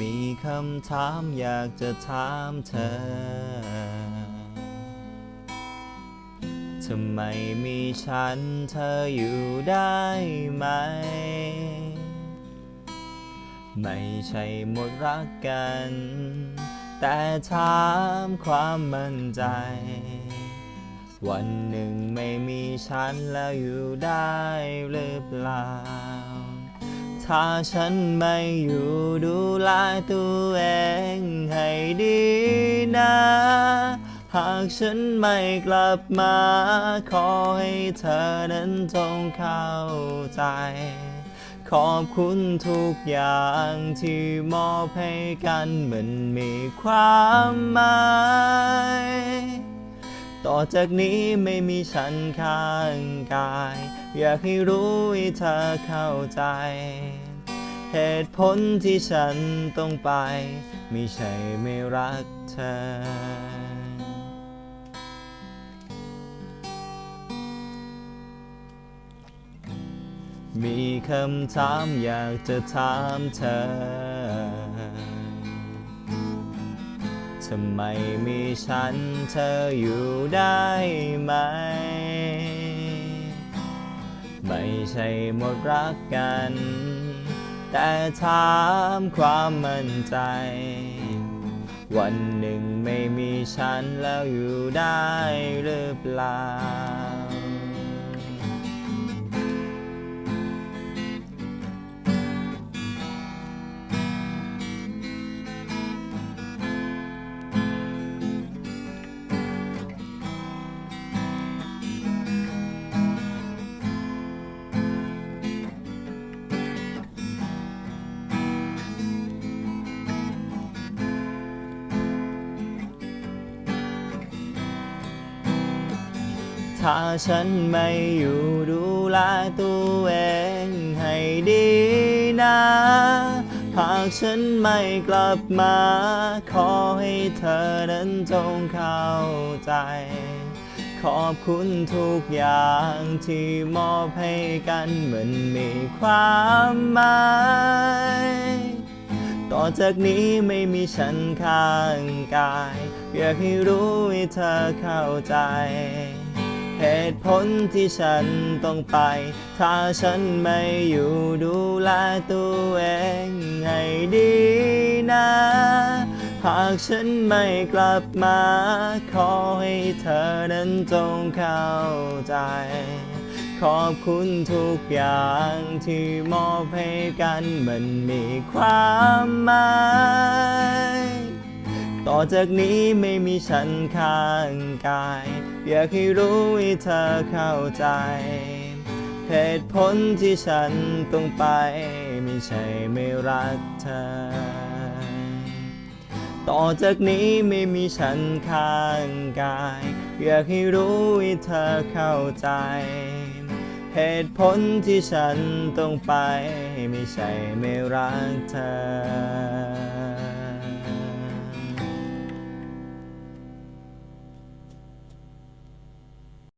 มีคำถามอยากจะถามเธอ ทำไมมีฉันเธออยู่ได้ไหม ไม่ใช่หมดรักกัน แต่ถามความมั่นใจ วันหนึ่งไม่มีฉันแล้วอยู่ได้หรือเปล่า ถ้าฉันไม่อยู่ดูแลตัวเองให้ดีนะ หากฉันไม่กลับมา ขอให้เธอนั้นจงเข้าใจ ขอบคุณทุกอย่างที่มอบให้กันมันมีความหมาย อจากนี้ไม่มีฉันข้างกาย อยากให้รู้ให้เธอเข้าใจ เหตุผลที่ฉันต้องไป ไม่ใช่ไม่รักเธอมีคำถามอยากจะถามเธอ ทำไมมีฉันเธออยู่ได้ไหม ไม่ใช่หมดรักกัน แต่ถามความมั่นใจ วันหนึ่งไม่มีฉันแล้วอยู่ได้หรือเปล่า ถ้าฉันไม่อยู่ดูแลตัวเองให้ดีนะ หากฉันไม่กลับมา ขอให้เธอนั้นจงเข้าใจ ขอบคุณทุกอย่างที่มอบให้กันเหมือนมีความหมาย ต่อจากนี้ไม่มีฉันข้างกาย อยากให้รู้ให้เธอเข้าใจ เหตุผลที่ฉันต้องไป ถ้าฉันไม่อยู่ดูแลตัวเองให้ดีนะ หากฉันไม่กลับมา ขอให้เธอนั้นจงเข้าใจ ขอบคุณทุกอย่างที่มอบให้กันมันมีความหมายต่อจากนี้ไม่มีฉันข้างกาย อยากให้รู้ให้เธอเข้าใจเหตุผลที่ฉันต้องไป ไม่ใช่ไม่รักเธอ ต่อจากนี้ไม่มีฉันข้างกาย อยากให้รู้ให้เธอเข้าใจ เหตุผลที่ฉันต้องไป ไม่ใช่ไม่รักเธอ